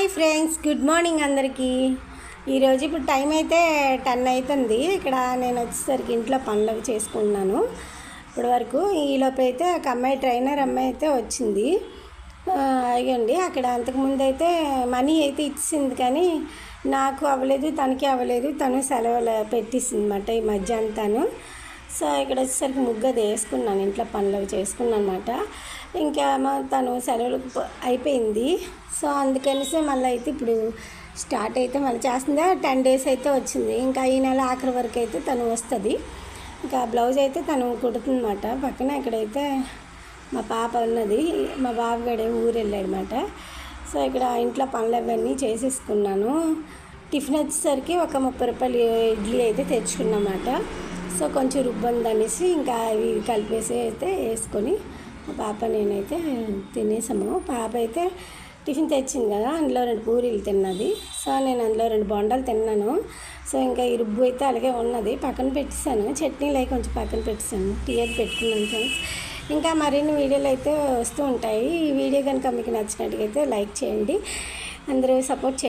Hi friends good morning అందరికీ. ఈరోజు ఇప్పుడు టైం అయితే టెన్ అవుతుంది ఇక్కడ నేను వచ్చేసరికి ఇంట్లో పనులు చేసుకుంటున్నాను. ఇప్పటి వరకు ఈలోపు అయితే ఒక అమ్మాయి ట్రైనర్ అమ్మాయి అయితే వచ్చింది. అయ్యండి అక్కడ అంతకుముందు అయితే మనీ అయితే ఇచ్చింది కానీ నాకు అవ్వలేదు తనకి అవ్వలేదు తను సెలవులు పెట్టేసింది అనమాట ఈ మధ్య అంతాను సో ఇక్కడ వచ్చేసరికి ముగ్గు అది వేసుకున్నాను ఇంట్లో పనులు చేసుకున్నాను అనమాట ఇంకా తను సెలవులు అయిపోయింది. సో అందుకనేసి మళ్ళీ అయితే ఇప్పుడు స్టార్ట్ అయితే మళ్ళీ చేస్తుందా. టెన్ డేస్ అయితే వచ్చింది. ఇంకా ఈ నెల ఆఖరి వరకు అయితే తను వస్తుంది. ఇంకా బ్లౌజ్ అయితే తను కుడుతుందన్నమాట. పక్కన ఇక్కడైతే మా పాప ఉన్నది. మా బాబుగాడే ఊరు వెళ్ళాడనమాట సో ఇక్కడ ఇంట్లో పనులు అవన్నీ చేసేసుకున్నాను. టిఫిన్ వచ్చేసరికి ఒక ముప్పై రూపాయలు ఇడ్లీ అయితే తెచ్చుకున్నమాట సో కొంచెం రుబ్బంది అనేసి ఇంకా అవి కలిపేసి అయితే వేసుకొని పాప నేనైతే తినేసాము. పాప అయితే టిఫిన్ తెచ్చింది కదా అందులో రెండు పూరీలు తిన్నది. సో నేను అందులో రెండు బొండాలు తిన్నాను. సో ఇంకా ఈ రుబ్బు అయితే అలాగే ఉన్నది. పక్కన పెట్టేశాను. చట్నీలు అవి కొంచెం పక్కన పెట్టేశాను. టీ అయితే పెట్టుకున్నాను ఫ్రెండ్స్ ఇంకా మరిన్ని వీడియోలు అయితే వస్తూ ఉంటాయి. ఈ వీడియో కనుక మీకు నచ్చినట్టుగా అయితే లైక్ చేయండి. అందరూ సపోర్ట్ చేయండి.